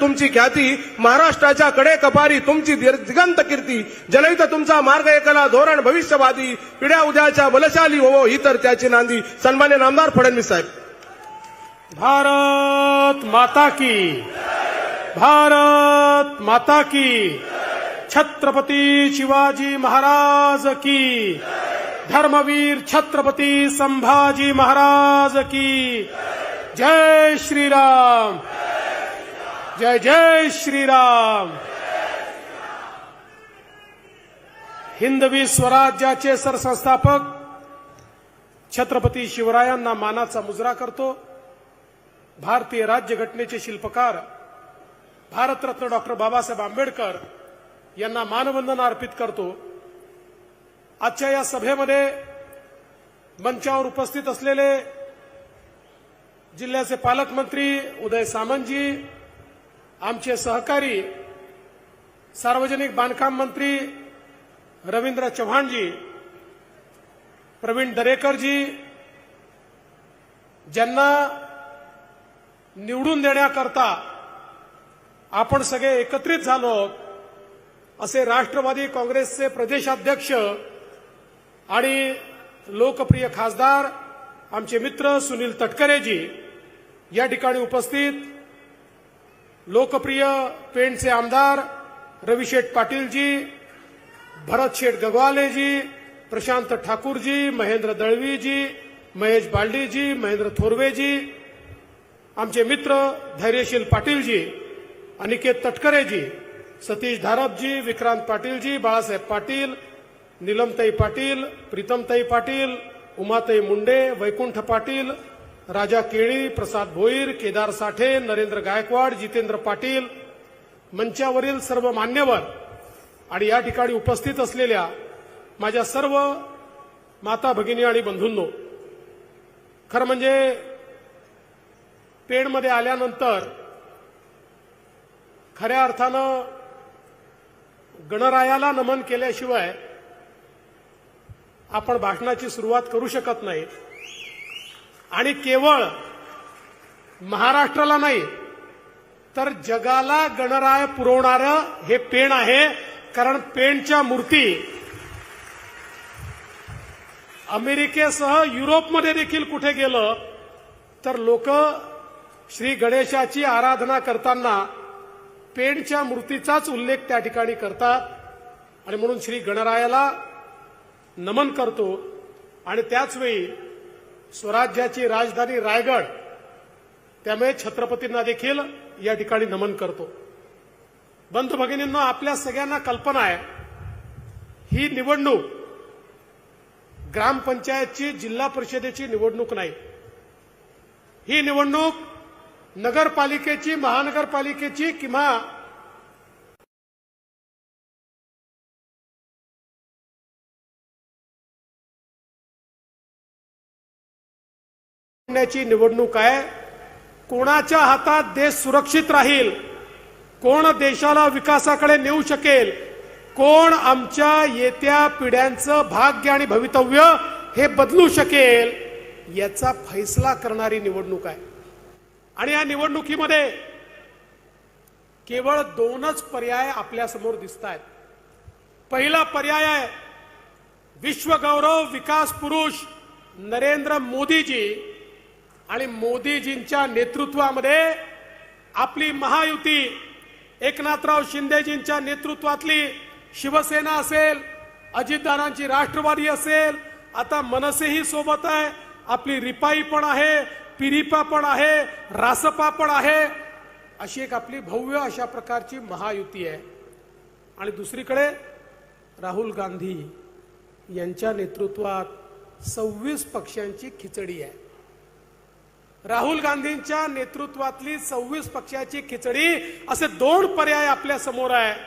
तुमची ख्याती महाराष्ट्राच्या कडे कपारी तुमची दिगंत कीर्ती. जनहित तुमचा मार्ग एकला धोरण भविष्यवादी. पिढ्या उद्याच्या बलशाली होवो ही तर त्याची नांदी. सन्मान्य नामदार फडणवीस साहेब. भारत माता की भारत माता की छत्रपती शिवाजी महाराज की धर्मवीर छत्रपती संभाजी महाराज की जय श्रीराम. जय जय श्रीराम. हिंदवी स्वराज्याचे सरसंस्थापक छत्रपती शिवरायांना मानाचा मुजरा करतो. भारतीय राज्यघटनेचे शिल्पकार भारतरत्न डॉक्टर बाबासाहेब आंबेडकर यांना मानवंदना अर्पित करतो. आजच्या या सभेमध्ये मंचावर उपस्थित असलेले जिल्ह्याचे पालकमंत्री उदय सामंतजी आमचे सहकारी सार्वजनिक बांधकाम मंत्री रवींद्र चव्हाणजी प्रवीण दरेकरजी ज्यांना निवडून देण्याकरता आपण सगळे एकत्रित झालो असे राष्ट्रवादी काँग्रेसचे प्रदेशाध्यक्ष आणि लोकप्रिय खासदार आमचे मित्र सुनील तटकरेजी या ठिकाणी उपस्थित लोकप्रिय पेणचे आमदार रविशेठ पाटीलजी भरतशेठ गगवालेजी प्रशांत ठाकूरजी महेंद्र दळवीजी महेश बालडेजी महेंद्र थोरवेजी आमचे मित्र धैर्यशील पाटीलजी अनिकेत तटकरेजी सतीश धारपजी विक्रांत पाटीलजी बाळासाहेब पाटील निलमताई पाटील प्रीतमताई पाटील उमाताई मुंडे वैकुंठ पाटील राजा केळी प्रसाद भोईर केदार साठे नरेंद्र गायकवाड जितेंद्र पाटील मंचावरील सर्व मान्यवर आणि या ठिकाणी उपस्थित असलेल्या माझ्या सर्व माता भगिनी आणि बंधूंनो खरं म्हणजे पेणमध्ये आल्यानंतर खऱ्या अर्थानं गणरायाला नमन केल्याशिवाय आपण भाषणाची सुरुवात करू शकत नाही. आणि केवळ महाराष्ट्राला नाही तर जगाला गणराय पुरवणारं हे पेण आहे कारण पेणच्या मूर्ती अमेरिकेसह युरोपमध्ये देखील कुठे गेलं तर लोक श्री गणेशाची आराधना करताना पेणच्या मूर्तीचाच उल्लेख त्या ठिकाणी करतात. आणि म्हणून श्री गणरायाला नमन करतो. आणि त्याचवेळी स्वराज्याची राजधानी रायगड. त्यामुळे छत्रपतींना देखील या ठिकाणी नमन करतो. बंधू भगिनींना आपल्या सगळ्यांना कल्पना आहे ही निवडणूक ग्रामपंचायतची जिल्हा परिषदेची निवडणूक नाही. ही निवडणूक नगरपालिकेची महानगरपालिकेची किंवा निवडणूक आहे. कोणाच्या हातात देश सुरक्षित राहील? कोण देशाला विकासाकडे नेऊ शकेल? कोण आमच्या येत्या पिढ्यांचं भाग्य आणि भवितव्य हे बदलू शकेल? याचा फैसला करणारी निवडणूक आहे. आणि या निवडणुकीमध्ये केवळ दोनच पर्याय आपल्यासमोर दिसत आहेत पहिला पर्याय आहे विश्वगौरव विकास पुरुष नरेंद्र मोदीजी आणि मोदीजींच्या नेतृत्वामध्ये आपली महायुती एकनाथराव शिंदेजींच्या नेतृत्वातली शिवसेना असेल अजितदारांची राष्ट्रवादी असेल आता मनसेही सोबत आहे आपली रिपाई पण आहे पिरिपा पण आहे रासपा पण आहे अशी एक आपली भव्य अशा प्रकारची महायुती आहे. आणि दुसरीकडे राहुल गांधी यांच्या नेतृत्वात सव्वीस पक्षांची खिचडी आहे. राहुल गांधींच्या नेतृत्वातली सव्वीस पक्षाची खिचडी असे दोन पर्याय आपल्यासमोर आहे.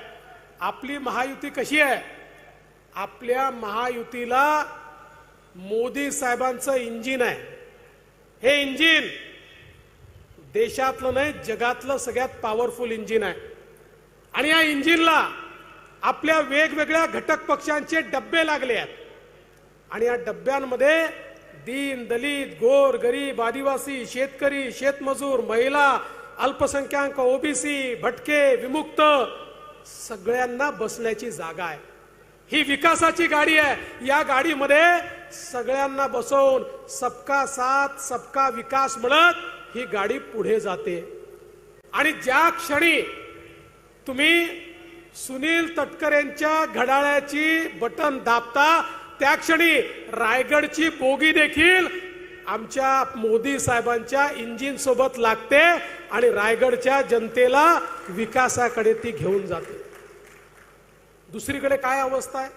आपली महायुती कशी आहे? आपल्या महायुतीला मोदी साहेबांचं इंजिन आहे. हे इंजिन देशातलं नाही जगातलं सगळ्यात पॉवरफुल इंजिन आहे. आणि या इंजिनला आपल्या वेगवेगळ्या घटक पक्षांचे डब्बे लागले आहेत. आणि या डब्यांमध्ये दीन दलित गोर गरीब आदिवासी शेतकरी शेतमजूर महिला अल्पसंख्याक ओबीसी भटके विमुक्त सगळ्यांना बसण्याची जागा आहे. ही विकासाची गाडी आहे. या गाडीमध्ये सगळ्यांना बसवून सबका साथ सबका विकास म्हणत ही गाडी पुढे जाते. आणि ज्या क्षणी तुम्ही सुनील तटकरेंच्या घड्याळ्याची बटन दाबता त्या क्षणी रायगडची बोगी देखील आमच्या मोदी साहेबांच्या इंजिन सोबत लागते आणि रायगडच्या जनतेला विकासाकडे ती घेऊन जाते. दुसरीकडे काय अवस्था आहे?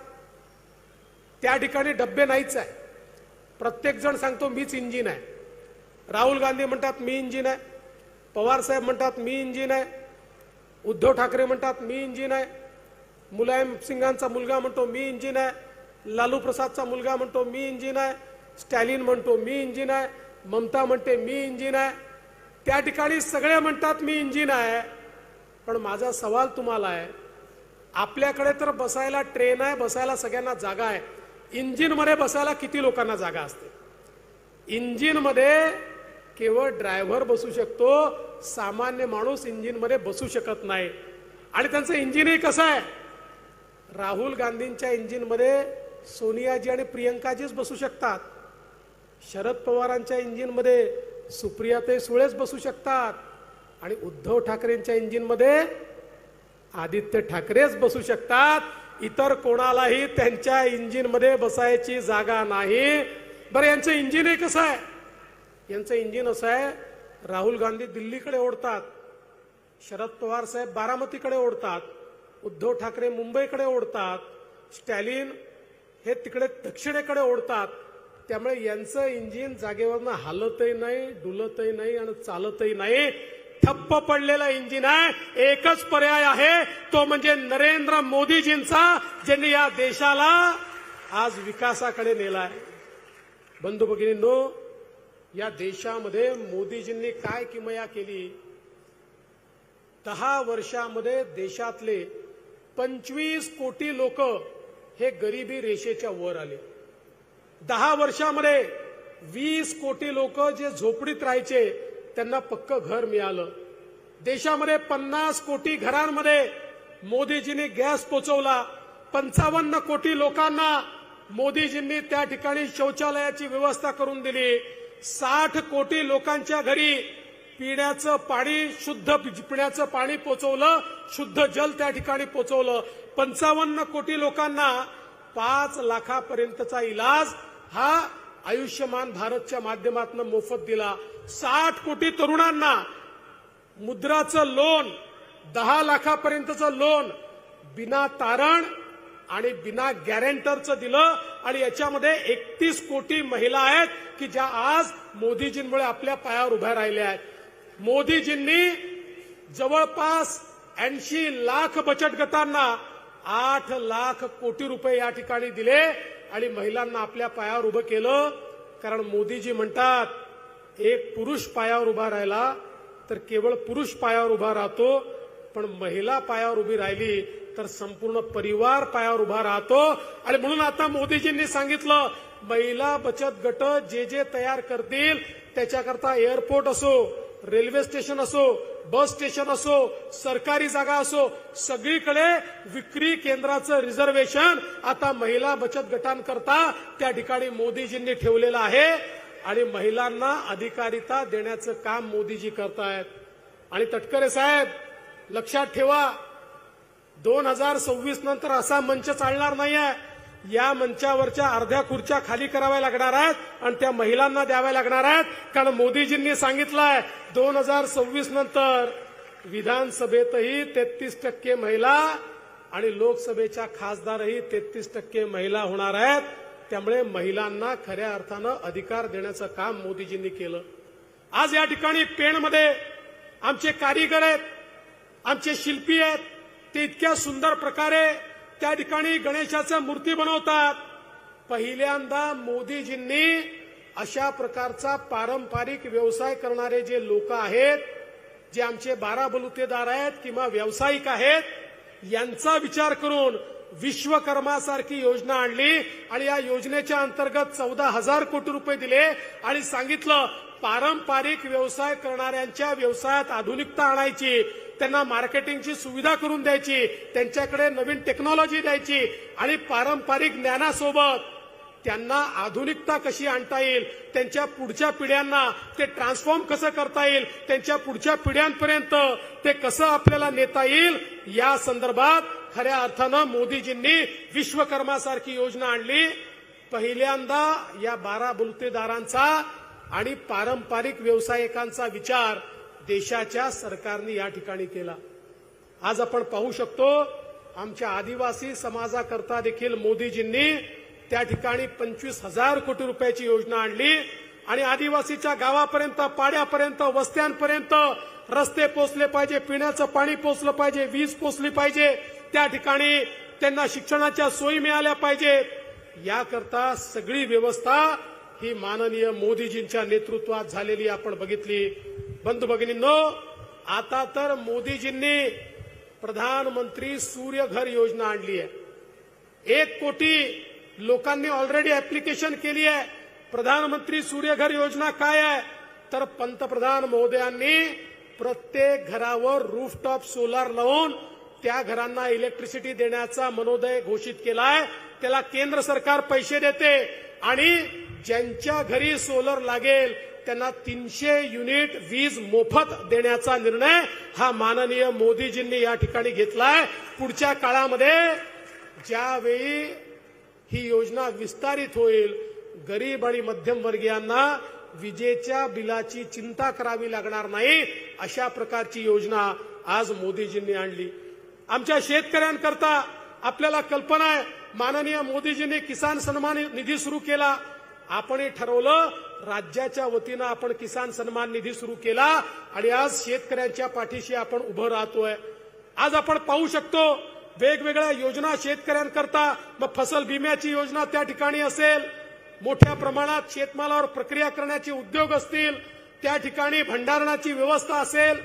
त्या ठिकाणी डब्बे नाहीच आहे. प्रत्येक जण सांगतो मीच इंजिन आहे. राहुल गांधी म्हणतात मी इंजिन आहे. पवार साहेब म्हणतात मी इंजिन आहे. उद्धव ठाकरे म्हणतात मी इंजिन आहे. मुलायम सिंगांचा मुलगा म्हणतो मी इंजिन आहे. लालू प्रसादचा मुलगा म्हणतो मी इंजिन आहे. स्टॅलिन म्हणतो मी इंजिन आहे. ममता म्हणते मी इंजिन आहे. त्या ठिकाणी सगळे म्हणतात मी इंजिन आहे. पण माझा सवाल तुम्हाला आहे आपल्याकडे तर बसायला ट्रेन आहे बसायला सगळ्यांना जागा आहे. इंजिनमध्ये बसायला किती लोकांना जागा असते? इंजिनमध्ये केवळ ड्रायव्हर बसू शकतो सामान्य माणूस इंजिनमध्ये बसू शकत नाही. आणि त्यांचं इंजिनही कसं आहे? राहुल गांधींच्या इंजिनमध्ये सोनियाजी आणि प्रियंकाजीच बसू शकतात. शरद पवारांच्या इंजिनमध्ये सुप्रियाताई सुळेच बसू शकतात. आणि उद्धव ठाकरेंच्या इंजिनमध्ये आदित्य ठाकरेच बसू शकतात. इतर कोणालाही त्यांच्या इंजिनमध्ये बसायची जागा नाही. बरं यांचं इंजिन हे कसं आहे? यांचं इंजिन असं आहे राहुल गांधी दिल्लीकडे ओढतात. शरद पवार साहेब बारामतीकडे ओढतात. उद्धव ठाकरे मुंबईकडे ओढतात. स्टॅलिन हे तिकडे दक्षिणेकडे ओढतात. त्यामुळे यांचं इंजिन जागेवरनं हालतही नाही डुलतही नाही आणि चालतही नाही. ठप्प पडलेला इंजिन आहे. एकच पर्याय आहे. तो म्हणजे नरेंद्र मोदीजींचा ज्यांनी या देशाला आज विकासाकडे नेलाय. बंधू भगिनींनो या देशामध्ये मोदीजींनी काय किमया केली? दहा वर्षामध्ये देशातले पंचवीस कोटी लोक हे गरिबी रेषेच्या वर आले. दहा वर्षामध्ये वीस कोटी लोक जे झोपडीत राहायचे त्यांना पक्क घर मिळालं. देशामध्ये पन्नास कोटी घरांमध्ये मोदीजींनी गॅस पोचवला. पंचावन्न कोटी लोकांना मोदीजींनी त्या ठिकाणी शौचालयाची व्यवस्था करून दिली. साठ कोटी लोकांच्या घरी पिण्याचं पाणी शुद्ध पिण्याचं पाणी पोचवलं शुद्ध जल त्या ठिकाणी पोचवलं. पंचावन्न कोटी लोकांना पाच लाखापर्यंतचा इलाज हा आयुष्यमान भारतच्या माध्यमातून मोफत दिला. साठ कोटी तरुणांना मुद्राचं लोन दहा लाखापर्यंतचं लोन बिना तारण आणि बिना गॅरेंटरचं दिलं आणि याच्यामध्ये एकतीस कोटी महिला आहेत की ज्या आज मोदीजींमुळे आपल्या पायावर उभ्या राहिल्या आहेत. मोदीजींनी जवळपास ऐंशी लाख बचत गटांना आठ लाख कोटी रुपये या ठिकाणी दिले आणि महिलांना आपल्या पायावर उभं केलं. कारण मोदीजी म्हणतात एक पुरुष पायावर उभा राहिला तर केवळ पुरुष पायावर उभा राहतो पण महिला पायावर उभी राहिली तर संपूर्ण परिवार पायावर उभा राहतो. आणि म्हणून आता मोदीजींनी सांगितलं महिला बचत गट जे जे तयार करतील त्याच्याकरता एअरपोर्ट असो रेल्वे स्टेशन असो बस स्टेशन असो सरकारी जागा असो सगळीकडे विक्री केंद्राचं रिझर्वेशन आता महिला बचत गटांकरता त्या ठिकाणी मोदीजींनी ठेवलेलं आहे. आणि महिलांना अधिकारिता देण्याचं काम मोदीजी करतायत. आणि तटकरे साहेब लक्षात ठेवा दोन हजार सव्वीस नंतर असा मंच चालणार नाहीये. या मंचावरच्या अर्ध्या खुर्च्या खाली कराव्या लागणार आहेत आणि त्या महिलांना द्याव्या लागणार आहेत. कारण मोदीजींनी सांगितलंय दोन हजार सव्वीस नंतर विधानसभेतही तेहतीस टक्के महिला आणि लोकसभेच्या खासदारही तेहतीस टक्के महिला होणार आहेत. त्यामुळे महिलांना खऱ्या अर्थानं अधिकार देण्याचं काम मोदीजींनी केलं. आज या ठिकाणी पेणमध्ये आमचे कारीगर आहेत आमचे शिल्पी आहेत. ते इतक्या सुंदर प्रकारे त्या ठिकाणी गणेशाचं मूर्ती बनवतात. पहिल्यांदा मोदीजींनी अशा प्रकारचा पारंपरिक व्यवसाय करणारे जे लोक आहेत जे आमचे बारा बलुतेदार आहेत किंवा व्यावसायिक आहेत यांचा विचार करून विश्वकर्मासारखी योजना आणली आणि या योजनेच्या अंतर्गत चौदा हजार कोटी रुपये दिले आणि सांगितलं पारंपरिक व्यवसाय करणाऱ्यांच्या व्यवसायात आधुनिकता आणायची त्यांना मार्केटिंगची सुविधा करून द्यायची त्यांच्याकडे नवीन टेक्नॉलॉजी द्यायची आणि पारंपरिक ज्ञानासोबत त्यांना आधुनिकता कशी आणता येईल त्यांच्या पुढच्या पिढ्यांना ते ट्रान्सफॉर्म कसं करता येईल त्यांच्या पुढच्या पिढ्यांपर्यंत ते कसं आपल्याला नेता येईल या संदर्भात खऱ्या अर्थानं मोदीजींनी विश्वकर्मासारखी योजना आणली. पहिल्यांदा या बारा बलुतेदारांचा आणि पारंपरिक व्यावसायिकांचा विचार देशाच्या सरकारने या ठिकाणी केला. आज आपण पाहू शकतो आमच्या आदिवासी समाजाकरता देखील मोदीजींनी त्या ठिकाणी पंचवीस हजार कोटी रुपयाची योजना आणली आणि आदिवासीच्या गावापर्यंत पाड्यापर्यंत वस्त्यांपर्यंत रस्ते पोचले पाहिजे पिण्याचं पाणी पोचलं पाहिजे वीज पोचली पाहिजे त्या ठिकाणी त्यांना शिक्षणाच्या सोयी मिळाल्या पाहिजेत. याकरता सगळी व्यवस्था ही माननीय मोदीजींच्या नेतृत्वात झालेली आपण बघितली. बंधू भगिनींनो आता तर मोदीजींनी प्रधानमंत्री सूर्यघर योजना आणली आहे. एक कोटी लोकांनी ऑलरेडी ऍप्लिकेशन केली आहे. प्रधानमंत्री सूर्यघर योजना काय आहे? तर पंतप्रधान महोदयांनी प्रत्येक घरावर रूफटॉप सोलार लावून त्या घरांना इलेक्ट्रिसिटी देण्याचा मनोदय घोषित केलाय. त्याला केंद्र सरकार पैसे देते आणि ज्यांच्या घरी सोलर लागेल त्यांना तीनशे युनिट वीज मोफत देण्याचा निर्णय हा माननीय मोदीजींनी या ठिकाणी घेतलाय. पुढच्या काळामध्ये ज्यावेळी ही योजना विस्तारित होईल गरीब आणि मध्यमवर्गीयांना विजेच्या बिलाची चिंता करावी लागणार नाही अशा प्रकारची योजना आज मोदीजींनी आणली. आमच्या शेतकऱ्यांकरता आपल्याला कल्पना आहे माननीय मोदीजींनी किसान सन्मान निधी सुरू केला. आपणही ठरवलं राज्याच्या वतीनं आपण किसान सन्मान निधी सुरू केला आणि आज शेतकऱ्यांच्या पाठीशी आपण उभं राहतोय. आज आपण पाहू शकतो वेगवेगळ्या योजना शेतकऱ्यांकरता मग फसल विम्याची योजना त्या ठिकाणी असेल मोठ्या प्रमाणात शेतमालावर प्रक्रिया करण्याचे उद्योग असतील त्या ठिकाणी भंडारणाची व्यवस्था असेल.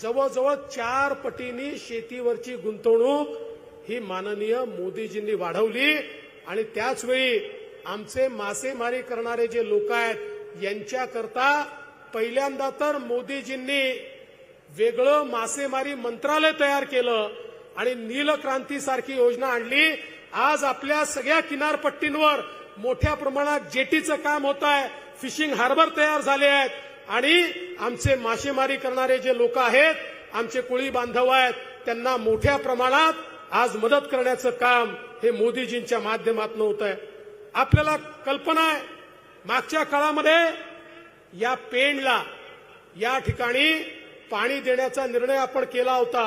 जवळजवळ चार पटीनी शेतीवरची गुंतवणूक ही माननीय मोदीजींनी वाढवली आणि त्याचवेळी आमचे मासेमारी करणारे जे लोक आहेत यांच्याकरता पहिल्यांदा तर मोदीजींनी वेगळं मासेमारी मंत्रालय तयार केलं आणि नीलक्रांतीसारखी योजना आणली. आज आपल्या सगळ्या किनारपट्टींवर मोठ्या प्रमाणात जेटीचं काम होत आहे फिशिंग हार्बर तयार झाले आहेत आणि आमचे मासेमारी करणारे जे लोक आहेत आमचे कोळी बांधव आहेत त्यांना मोठ्या प्रमाणात आज मदत करण्याचं काम हे मोदीजींच्या माध्यमातून होत आहे. आपल्याला कल्पना आहे मागच्या काळामध्ये या पेणला या ठिकाणी पाणी देण्याचा निर्णय आपण केला होता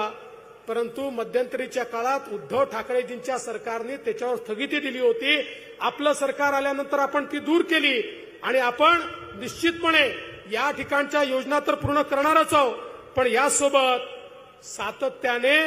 परंतु मध्यंतरीच्या काळात उद्धव ठाकरेजींच्या सरकारने त्याच्यावर स्थगिती दिली होती. आपलं सरकार आल्यानंतर आपण ती दूर केली आणि आपण निश्चितपणे या ठिकाणच्या योजना तर पूर्ण करणारच आहोत पण यासोबत सातत्याने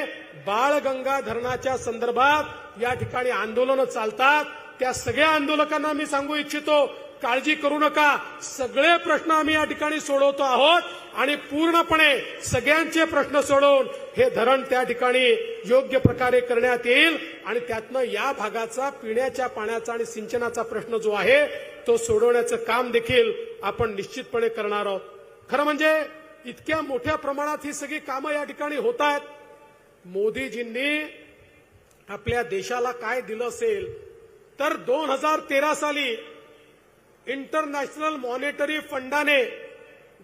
बाळगंगा धरणाच्या संदर्भात या ठिकाणी आंदोलनं चालतात. त्या सगळ्या आंदोलकांना मी सांगू इच्छितो काळजी करू नका. सगळे प्रश्न आम्ही या ठिकाणी सोडवतो आहोत आणि पूर्णपणे सगळ्यांचे प्रश्न सोडवून हे धरण त्या ठिकाणी योग्य प्रकारे करण्यात येईल आणि त्यातनं या भागाचा पिण्याच्या पाण्याचा आणि सिंचनाचा प्रश्न जो आहे तो सोडवण्याचं काम देखील आपण निश्चितपणे करणार आहोत. खरं म्हणजे इतक्या मोठ्या प्रमाणात ही सगळी कामं या ठिकाणी होत आहेत. मोदीजींनी आपल्या देशाला काय दिलं असेल तर दोन हजार तेरा साली इंटरनॅशनल मॉनिटरी फंडाने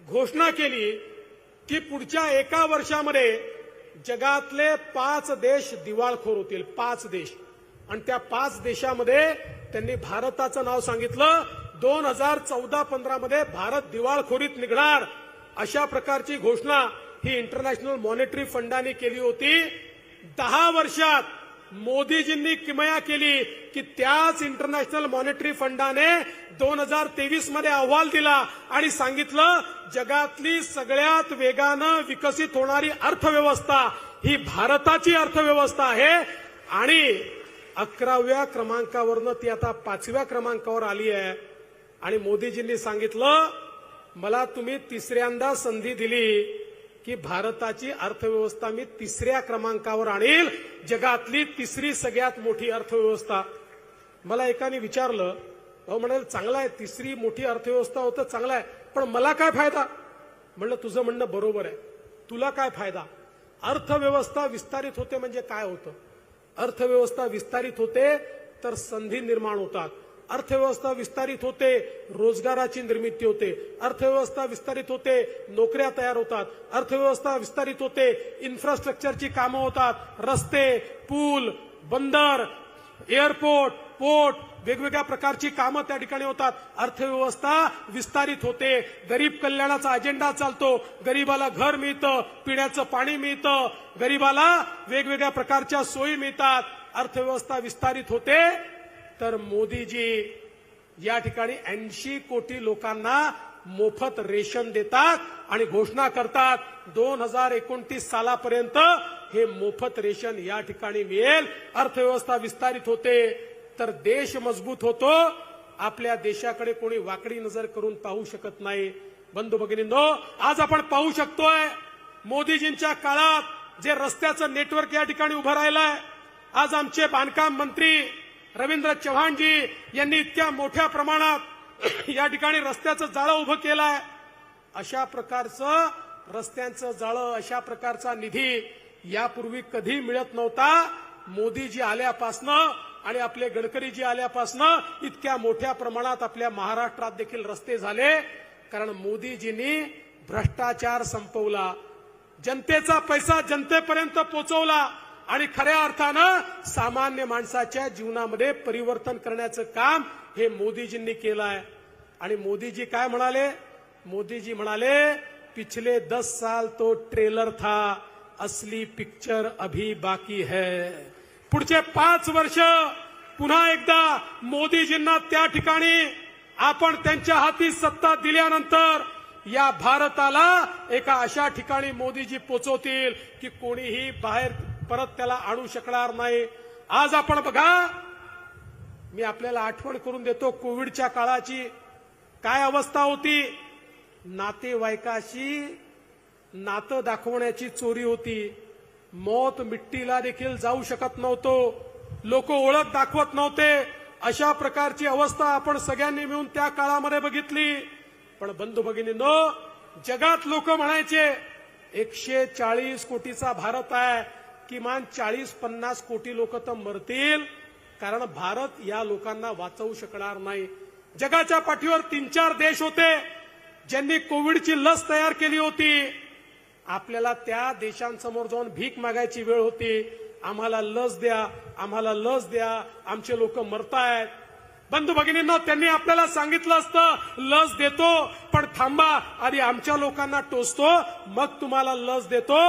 घोषणा केली की पुढच्या एका वर्षामध्ये जगातले पाच देश दिवाळखोर होतील. पाच देश. आणि त्या पाच देशामध्ये त्यांनी भारताचं नाव सांगितलं. दोन हजार चौदा पंधरामध्ये भारत दिवाळखोरीत निघणार अशा प्रकारची घोषणा ही इंटरनॅशनल मॉनिटरी फंडाने केली होती. दहा वर्षात मोदीजींनी किमया केली की त्याच इंटरनॅशनल मॉनिटरी फंडाने दोन हजार तेवीसमध्ये अहवाल दिला आणि सांगितलं जगातली सगळ्यात वेगानं विकसित होणारी अर्थव्यवस्था ही भारताची अर्थव्यवस्था आहे. आणि अकराव्या क्रमांकावरनं ती आता पाचव्या क्रमांकावर आली आहे. आणि मोदीजींनी सांगितलं मला तुम्ही तिसऱ्यांदा संधी दिली. की भारताची अर्थव्यवस्था मी तिसऱ्या क्रमांकावर आणेल. जगातली तिसरी सगळ्यात मोठी अर्थव्यवस्था. मला एकाने विचारलं अहो म्हणाल चांगला आहे तिसरी मोठी अर्थव्यवस्था होतं चांगला आहे. पण मला काय फायदा? म्हणलं तुझं म्हणणं बरोबर आहे. तुला काय फायदा? अर्थव्यवस्था विस्तारित होते म्हणजे काय होतं? अर्थव्यवस्था विस्तारित होते तर संधी निर्माण होतात. अर्थव्यवस्था विस्तारित होते रोजगाराची निर्मिती होते. अर्थव्यवस्था विस्तारित होते नोकऱ्या तयार होतात. अर्थव्यवस्था विस्तारित होते इन्फ्रास्ट्रक्चरची कामं होतात. रस्ते पूल बंदर एअरपोर्ट पोर्ट वेगवेगळ्या प्रकारची कामं त्या ठिकाणी होतात. अर्थव्यवस्था विस्तारित होते. गरीब कल्याणाचा अजेंडा चालतो. गरीबाला घर मिळतं पिण्याचं पाणी मिळतं. गरीबाला वेगवेगळ्या प्रकारच्या सोयी मिळतात. अर्थव्यवस्था विस्तारित होते तर मोदीजी या ठिकाणी ऐंशी कोटी लोकांना मोफत रेशन देतात आणि घोषणा करतात दोन हजार एकोणतीस सालापर्यंत हे मोफत रेशन या ठिकाणी मिळेल. अर्थव्यवस्था विस्तारित होते तर देश मजबूत होतो. आपल्या देशाकडे कोणी वाकडी नजर करून पाहू शकत नाही. बंधू भगिनींनो आज आपण पाहू शकतोय मोदीजींच्या काळात जे रस्त्याचं नेटवर्क या ठिकाणी उभं राहिलंय आज आमचे बांधकाम मंत्री रवींद्र चव्हाणजी यांनी इतक्या मोठ्या प्रमाणात या ठिकाणी रस्त्याचं जाळं उभं केलंय. अशा प्रकारचं रस्त्यांचं जाळं अशा प्रकारचा निधी यापूर्वी कधी मिळत नव्हता. मोदीजी आल्यापासनं आणि आपले गडकरीजी आल्यापासनं इतक्या मोठ्या प्रमाणात आपल्या महाराष्ट्रात देखील रस्ते झाले. कारण मोदीजींनी भ्रष्टाचार संपवला. जनतेचा पैसा जनतेपर्यंत पोहोचवला आणि खऱ्या अर्थानं सामान्य माणसाच्या जीवनामध्ये परिवर्तन करण्याचं काम हे मोदीजींनी केलं आहे आणि मोदीजी काय म्हणाले? मोदीजी म्हणाले पिछले दस साल तो ट्रेलर था असली पिक्चर अभी बाकी है. पुढचे पाच वर्ष पुन्हा एकदा मोदीजींना त्या ठिकाणी आपण त्यांच्या हाती सत्ता दिल्यानंतर या भारताला एका अशा ठिकाणी मोदीजी पोचवतील की कोणीही बाहेर परत त्याला आणू शकणार नाही. आज आपण बघा मी आपल्याला आठवण करून देतो कोविडच्या काळाची काय अवस्था होती. नातेवाईकाशी नातं दाखवण्याची चोरी होती. मौत मिट्टीला देखील जाऊ शकत नव्हतो. लोक ओळख दाखवत नव्हते. अशा प्रकारची अवस्था आपण सगळ्यांनी मिळून त्या काळामध्ये बघितली. पण बंधू न जगात लोक म्हणायचे एकशे चाळीस कोटीचा भारत आहे. किमान चाळीस पन्नास कोटी लोक तर मरतील. कारण भारत या लोकांना वाचवू शकणार नाही. जगाच्या पाठीवर तीन चार देश होते ज्यांनी कोविडची लस तयार केली होती. आपल्याला त्या देशांसमोर जाऊन भीक मागायची वेळ होती. आम्हाला लस द्या आम्हाला लस द्या आमचे लोक मरतायत. बंधू भगिनींना त्यांनी आपल्याला सांगितलं असतं लस देतो पण थांबा आधी आमच्या लोकांना टोचतो मग तुम्हाला लस देतो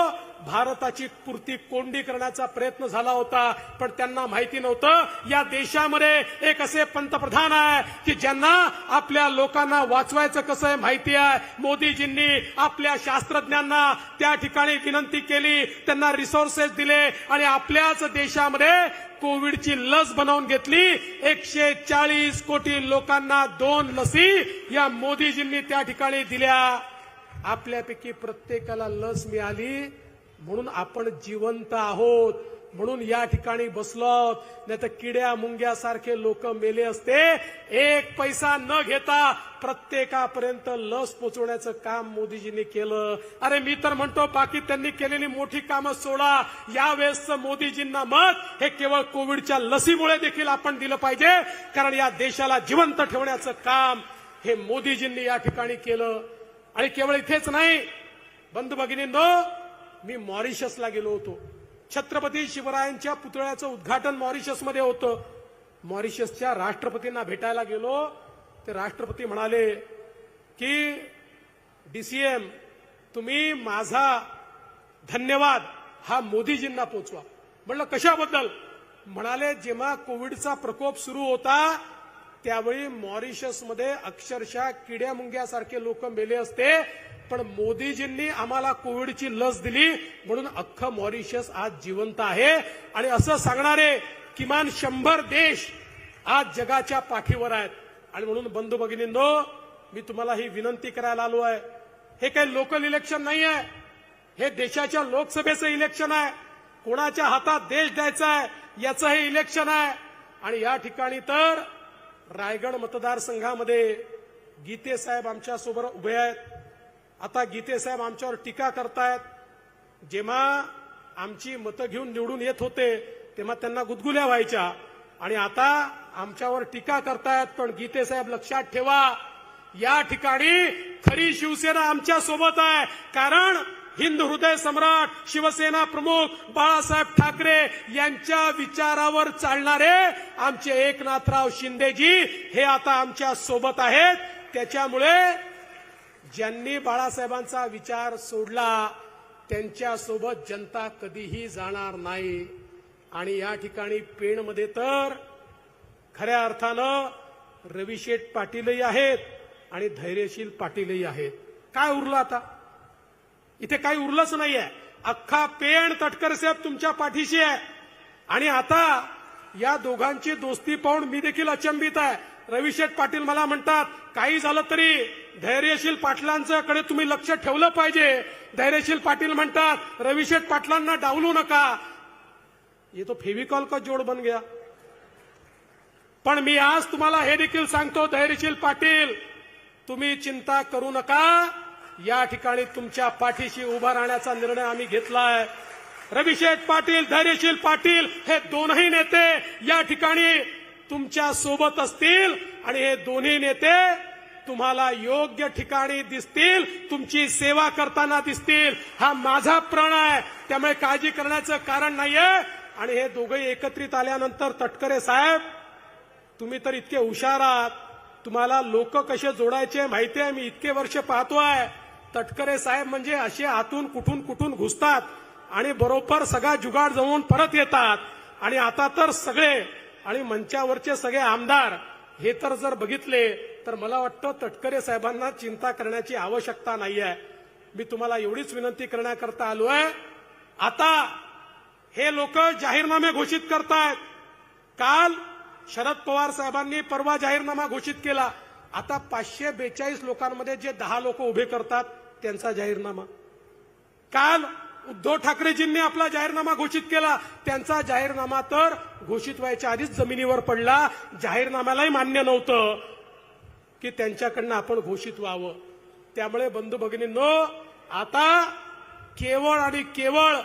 भारताची पुरती कोंडी करण्याचा प्रयत्न झाला होता पण त्यांना माहिती नव्हतं. या देशामध्ये एक असे पंतप्रधान आहे की ज्यांना आपल्या लोकांना वाचवायचं कसं आहे माहिती आहे. मोदीजींनी आपल्या शास्त्रज्ञांना त्या ठिकाणी विनंती केली त्यांना रिसोर्सेस दिले आणि आपल्याच देशामध्ये कोविडची लस बनवून घेतली. एकशे चाळीस कोटी लोकांना दोन लसी या मोदीजींनी त्या ठिकाणी दिल्या. आपल्यापैकी प्रत्येकाला लस मिळाली. म्हणून आपण जिवंत आहोत. म्हणून या ठिकाणी बसलो नाही तर किड्या मुंग्यासारखे लोक मेले असते. एक पैसा न घेता प्रत्येकापर्यंत लस पोचवण्याचं काम मोदीजींनी केलं. अरे मी तर म्हणतो बाकी त्यांनी केलेली मोठी कामं सोडा. यावेळेसचं मोदीजींना मत हे केवळ कोविडच्या लसीमुळे देखील आपण दिलं पाहिजे. कारण या देशाला जिवंत ठेवण्याचं काम हे मोदीजींनी या ठिकाणी केलं. आणि केवळ इथेच नाही. बंधू भगिनींनो मी मॉरिशसला गेलो होतो. छत्रपती शिवरायांच्या पुतळ्याचं उद्घाटन मॉरिशसमध्ये होतं. मॉरिशसच्या राष्ट्रपतींना भेटायला गेलो. ते राष्ट्रपती म्हणाले की डीसीएम तुम्ही माझा धन्यवाद. हा मोदीजींना पोचवा. म्हणलं कशाबद्दल? म्हणाले जेव्हा कोविडचा प्रकोप सुरू होता त्यावेळी मॉरिशसमध्ये अक्षरशः किड्या मुंग्यासारखे लोक मेले असते. पण मोदीजींनी आम्हाला कोविडची लस दिली म्हणून अख्खं मॉरिशस आज जिवंत आहे. आणि असं सांगणारे किमान शंभर देश आज जगाच्या पाठीवर आहेत. आणि म्हणून बंधू भगिनींनो मी तुम्हाला ही विनंती करायला आलो आहे. हे काही लोकल इलेक्शन नाही आहे हे देशाच्या लोकसभेचं इलेक्शन आहे. कोणाच्या हातात देश द्यायचा आहे याचं हे इलेक्शन आहे. आणि या ठिकाणी तर रायगड मतदारसंघामध्ये गीते साहेब आमच्यासोबत उभे आहेत. आता गीते साहेब आमच्यावर टीका करतायत. जेव्हा आमची मतं घेऊन निवडून येत होते तेव्हा त्यांना गुदगुल्या व्हायच्या. आणि आता आमच्यावर टीका करतायत पण गीते साहेब लक्षात ठेवा या ठिकाणी खरी शिवसेना आमच्यासोबत आहे. कारण हिंद हृदय सम्राट शिवसेना प्रमुख बाळासाहेब ठाकरे यांच्या विचारावर चालणारे आमचे एकनाथराव शिंदेजी हे आता आमच्यासोबत आहेत. त्याच्यामुळे ज्यांनी बाळासाहेबांचा विचार सोडला त्यांच्यासोबत जनता कधीही जाणार नाही. आणि या ठिकाणी पेणमध्ये तर खऱ्या अर्थानं रविशेठ पाटीलही आहेत आणि धैर्यशील पाटीलही आहेत. काय उरलं आता? इथे काही उरलंच नाहीये. अख्खा पेण तटकर साहेब तुमच्या पाठीशी आहे. आणि आता या दोघांची दोस्ती पाहून मी देखील अचंबित आहे. रविशेठ पाटील मला म्हणतात काही झालं तरी धैर्यशील पाटलांच्याकडे तुम्ही लक्ष ठेवलं पाहिजे. धैर्यशील पाटील म्हणतात रविशेठ पाटलांना डावलू नका. ये तो फेविकॉल का जोड बन गया? पण मी आज तुम्हाला हे देखील सांगतो धैर्यशील पाटील तुम्ही चिंता करू नका. या ठिकाणी तुमच्या पाठीशी उभा राहण्याचा निर्णय आम्ही घेतलाय. रविशेठ पाटील धैर्यशील पाटील हे दोनही नेते या ठिकाणी तुमच्यासोबत असतील आणि हे दोन्ही नेते तुम्हाला योग्य ठिकाणी दिसतील तुमची सेवा करताना दिसतील. हा माझा प्रण आहे. त्यामुळे काळजी करण्याचं कारण नाहीये. आणि हे दोघंही एकत्रित आल्यानंतर तटकरे साहेब तुम्ही तर इतके हुशार आहात. तुम्हाला लोक कसे जोडायचे माहिती आहे. मी इतके वर्ष पाहतोय तटकरे साहेब म्हणजे असे आतून कुठून कुठून घुसतात आणि बरोबर सगळा जुगाड जमवून परत येतात. आणि आता तर सगळे आणि मंचावरचे सगळे आमदार हे तर जर बघितले तर मला वाटतं तटकरे साहेबांना चिंता करण्याची आवश्यकता नाही आहे मी तुम्हाला एवढीच विनंती करण्याकरता आलो आहे आता हे लोक जाहीरनामे घोषित करतायत. काल शरद पवार साहेबांनी परवा जाहीरनामा घोषित केला. आता पाचशे बेचाळीस लोकांमध्ये जे दहा लोक उभे करतात त्यांचा जाहीरनामा. काल उद्धव ठाकरेजींनी आपला जाहीरनामा घोषित केला. त्यांचा जाहीरनामा तर घोषित व्हायच्या आधीच जमिनीवर पडला. जाहीरनाम्यालाही मान्य नव्हतं. की त्यांच्याकडनं आपण घोषित व्हावं. त्यामुळे बंधू भगिनींनो आता केवळ आणि केवळ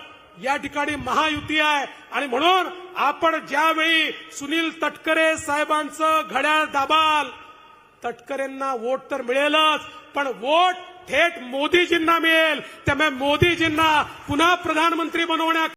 या ठिकाणी महायुती आहे. आणि म्हणून आपण ज्यावेळी सुनील तटकरे साहेबांचं घड्याळ दाबाल तटकरेंना वोट तर मिळेलच पण वोट थेट मोदीजींना मिळेल. त्यामुळे मोदीजींना पुन्हा प्रधानमंत्री बनवण्या